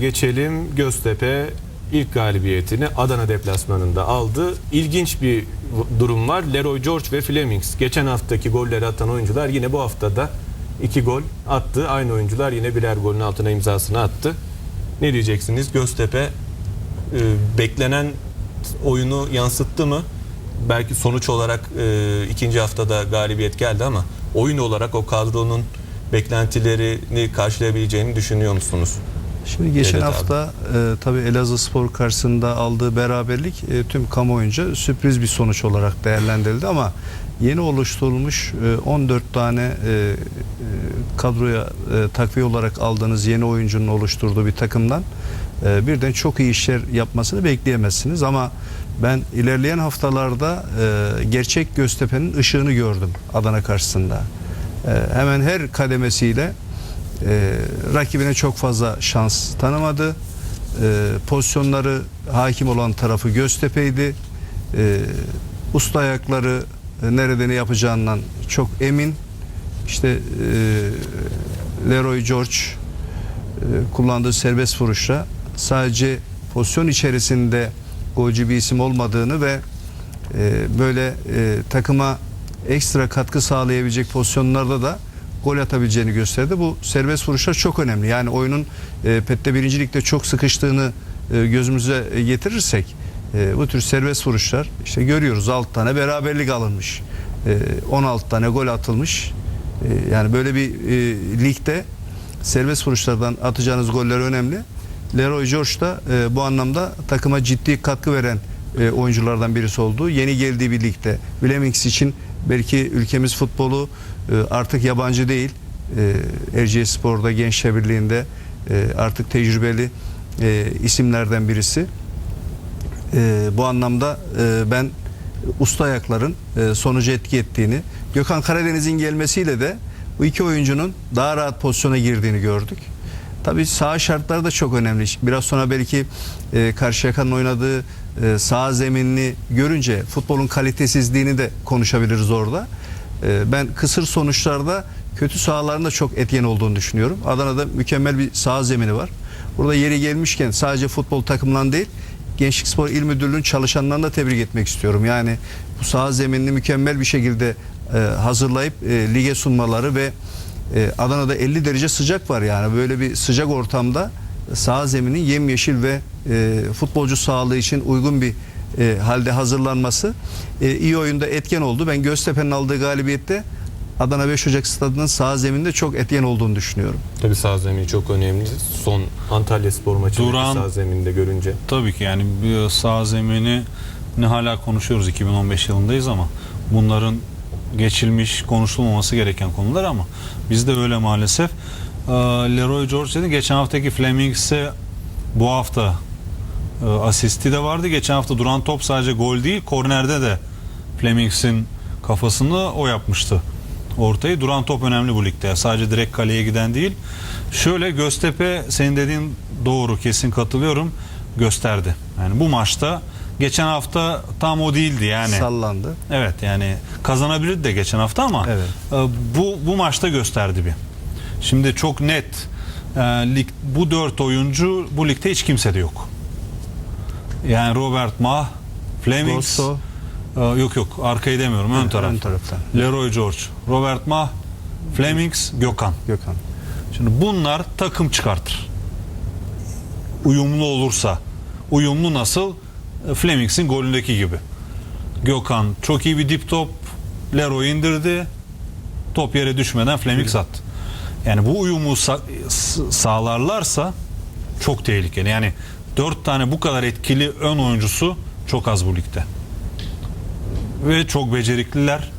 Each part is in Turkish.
Geçelim Göztepe ilk galibiyetini Adana deplasmanında aldı. İlginç bir durum var. Leroy George ve Flemings. Geçen haftaki golleri atan oyuncular yine bu haftada iki gol attı. Aynı oyuncular yine birer golün altına imzasını attı. Ne diyeceksiniz? Göztepe e, beklenen oyunu yansıttı mı? Belki sonuç olarak e, ikinci haftada galibiyet geldi ama oyun olarak o kadronun beklentilerini karşılayabileceğini düşünüyor musunuz? Şimdi geçen Evet hafta e, tabii Elazığ Spor karşısında aldığı beraberlik e, tüm kamuoyunca sürpriz bir sonuç olarak değerlendirildi ama yeni oluşturulmuş e, 14 tane e, e, kadroya e, takviye olarak aldığınız yeni oyuncunun oluşturduğu bir takımdan e, birden çok iyi işler yapmasını bekleyemezsiniz ama ben ilerleyen haftalarda e, gerçek Göztepe'nin ışığını gördüm Adana karşısında. E, hemen her kademesiyle e, rakibine çok fazla şans tanımadı. E, pozisyonları hakim olan tarafı Göztepe'ydi. E, usta ayakları e, nerede ne yapacağından çok emin. İşte e, Leroy George e, kullandığı serbest vuruşla sadece pozisyon içerisinde golcü bir isim olmadığını ve e, böyle e, takıma ekstra katkı sağlayabilecek pozisyonlarda da gol atabileceğini gösterdi. Bu serbest vuruşlar çok önemli. Yani oyunun e, PET'te birincilikte çok sıkıştığını e, gözümüze getirirsek e, bu tür serbest vuruşlar işte görüyoruz 6 tane beraberlik alınmış. E, 16 tane gol atılmış. E, yani böyle bir e, ligde serbest vuruşlardan atacağınız goller önemli. Leroy George da e, bu anlamda takıma ciddi katkı veren e, oyunculardan birisi oldu. Yeni geldiği bir ligde için belki ülkemiz futbolu e, artık yabancı değil. E, Erciyes Spor'da Gençler Birliği'nde e, artık tecrübeli e, isimlerden birisi. E, bu anlamda e, ben usta ayakların e, sonucu etki ettiğini, Gökhan Karadeniz'in gelmesiyle de bu iki oyuncunun daha rahat pozisyona girdiğini gördük. Tabii saha şartları da çok önemli. Biraz sonra belki e, Karşıyaka'nın oynadığı e, saha zeminini görünce futbolun kalitesizliğini de konuşabiliriz orada. E, ben kısır sonuçlarda kötü sahaların da çok etken olduğunu düşünüyorum. Adana'da mükemmel bir saha zemini var. Burada yeri gelmişken sadece futbol takımından değil Gençlik Spor İl Müdürlüğü'nün çalışanlarını da tebrik etmek istiyorum. Yani bu saha zeminini mükemmel bir şekilde e, hazırlayıp e, lige sunmaları ve e, Adana'da 50 derece sıcak var yani böyle bir sıcak ortamda saha zeminin yemyeşil ve e, futbolcu sağlığı için uygun bir e, halde hazırlanması e, iyi oyunda etken oldu. Ben Göztepe'nin aldığı galibiyette Adana 5 Ocak stadının saha zemininde çok etken olduğunu düşünüyorum. Tabii sağ zemini çok önemli. Son Antalya Spor maçındaki Duran- sağ zemininde görünce. Tabii ki yani sağ zemini ne hala konuşuyoruz 2015 yılındayız ama bunların geçilmiş konuşulmaması gereken konular ama bizde öyle maalesef. Ee, Leroy George dedi geçen haftaki Flemings'e bu hafta e, asisti de vardı. Geçen hafta duran top sadece gol değil kornerde de Flemings'in kafasını o yapmıştı. Ortayı duran top önemli bu ligde. Sadece direkt kaleye giden değil. Şöyle Göztepe senin dediğin doğru kesin katılıyorum gösterdi. Yani bu maçta geçen hafta tam o değildi yani. Sallandı. Evet yani kazanabilirdi de geçen hafta ama Evet. e, bu bu maçta gösterdi bir. Şimdi çok net e, lig, bu dört oyuncu bu ligde hiç kimse de yok. Yani Robert Mah, Flemings, Gosto. e, yok yok arkayı demiyorum ön taraf. Ön taraftan. Leroy George, Robert Mah, Flemings, Gökhan. Gökhan. Şimdi bunlar takım çıkartır. Uyumlu olursa. Uyumlu nasıl? E, Flemings'in golündeki gibi. Gökhan çok iyi bir dip top. Leroy indirdi. Top yere düşmeden Flemings attı. Yani bu uyumu sa- sağlarlarsa çok tehlikeli. Yani dört tane bu kadar etkili ön oyuncusu çok az bu ligde. Ve çok becerikliler.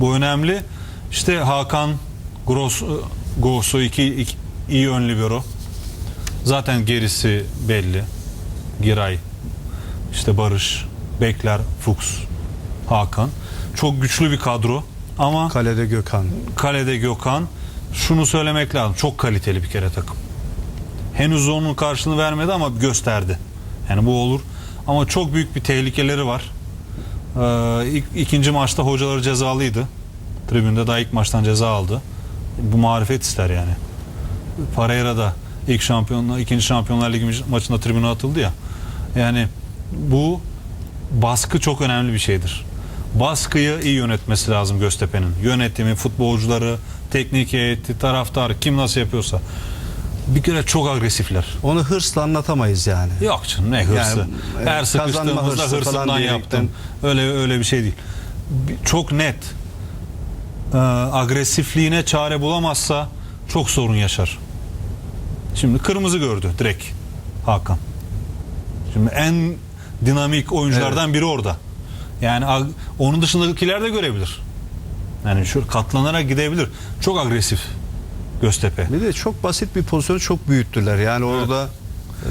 Bu önemli. İşte Hakan Gross, Grosso iki, iki iyi ön libero. Zaten gerisi belli. Giray, işte Barış, Bekler, Fuchs, Hakan. Çok güçlü bir kadro ama Kalede Gökhan. kalede Gökhan şunu söylemek lazım. Çok kaliteli bir kere takım. Henüz onun karşılığını vermedi ama gösterdi. Yani bu olur. Ama çok büyük bir tehlikeleri var. Ee, ilk, ikinci maçta hocaları cezalıydı. Tribünde daha ilk maçtan ceza aldı. Bu marifet ister yani. Pereira da ilk şampiyonlar, ikinci Şampiyonlar Ligi maçında tribüne atıldı ya. Yani bu baskı çok önemli bir şeydir. Baskıyı iyi yönetmesi lazım Göztepe'nin. Yönetimi, futbolcuları, teknik heyeti, taraftar kim nasıl yapıyorsa. Bir kere çok agresifler. Onu hırsla anlatamayız yani. Yok canım ne hırsı. Yani, e, Her sıkıştığımızda hırsı hırsından yaptım. Öyle öyle bir şey değil. Çok net. Ee, agresifliğine çare bulamazsa çok sorun yaşar. Şimdi kırmızı gördü direkt Hakan. Şimdi en dinamik oyunculardan biri orada. Yani onun dışındakiler de görebilir. Yani şu katlanarak gidebilir. Çok agresif Göztepe. Bir de çok basit bir pozisyonu çok büyüttüler. Yani orada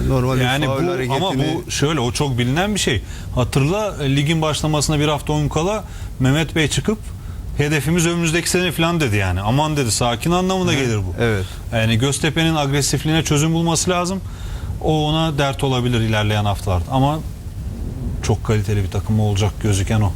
e, normal Yani bu hareketini ama bu şöyle o çok bilinen bir şey. Hatırla e, ligin başlamasına bir hafta oyun kala Mehmet Bey çıkıp hedefimiz önümüzdeki sene falan dedi yani. Aman dedi sakin anlamına gelir bu. Evet. Yani Göztepe'nin agresifliğine çözüm bulması lazım. O ona dert olabilir ilerleyen haftalarda. Ama çok kaliteli bir takım olacak gözüken o.